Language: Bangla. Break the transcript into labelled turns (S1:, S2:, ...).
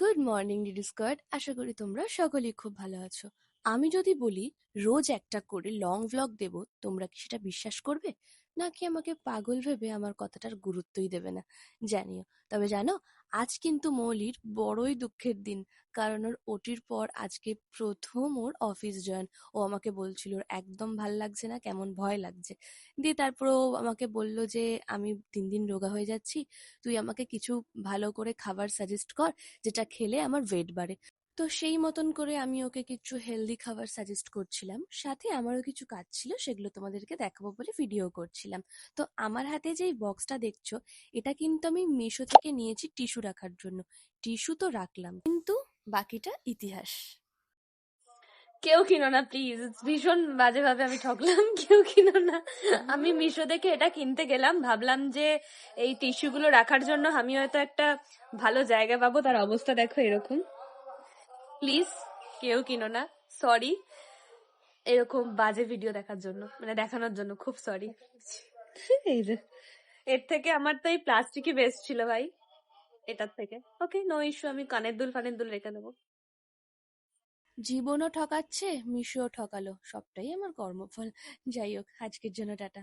S1: গুড মর্নিং ডিডি স্কোয়াড আশা করি তোমরা সকলেই খুব ভালো আছো। আমি যদি বলি, রোজ একটা করে লং ভ্লগ দেব, তোমরা কি সেটা বিশ্বাস করবে? নাকি আমাকে পাগল ভেবে আমার কথাটার গুরুত্বই দেবে না? জানিও। তবে জানো, আজ কিন্তু মৌলির বড়ই দুঃখের দিন। কারণ ওর ওটির পর আজকে প্রথম ওর অফিস জয়েন। ও আমাকে বলছিল, ওর একদম ভালো লাগছে না, কেমন ভয় লাগছে? দিয়ে তারপর ও আমাকে বলল যে, আমি দিন দিন রোগা হয়ে যাচ্ছি। তুই আমাকে কিছু ভালো করে খাবার সাজেস্ট কর, যেটা খেলে আমার ওয়েট বাড়ে। তো সেই মতন করে আমি ওকে কিছু হেলদি খাবার সাজেস্ট করছিলাম। সাথে আমারও কিছু কাজ ছিল, সেগুলো তোমাদেরকে দেখাবো বলে ভিডিও করছিলাম। তো আমার হাতে যেই বক্সটা দেখছ, এটা কিন্তু আমি মিশো থেকে নিয়েছি টিস্যু রাখার জন্য। টিস্যু তো রাখলাম, কিন্তু বাকিটা ইতিহাস।
S2: কেউ কিনো না প্লিজ ভীষণ বাজেভাবে আমি ঠকলাম, কেউ কিনো না। আমি মিশো দেখে এটা কিনতে গেলাম, ভাবলাম যে এই টিস্যু গুলো রাখার জন্য আমি হয়তো একটা ভালো জায়গা পাবো, তার অবস্থা দেখো এরকম। প্লিজ কেউ কিনো না। সরি এরকম বাজে ভিডিও দেখার জন্য। মানে দেখানোর জন্য। খুব সরি এই এর থেকে আমার তো এই প্লাস্টিকই বেস্ট ছিল ভাই। এটার থেকে। ওকে নো ইস্যু আমি কানের দুল ফানের দুল রেখে দেবো।
S1: জীবনও ঠকাচ্ছে মিশোও ঠকালো। সবটাই আমার কর্মফল। যাই হোক আজকের জন্য টাটা।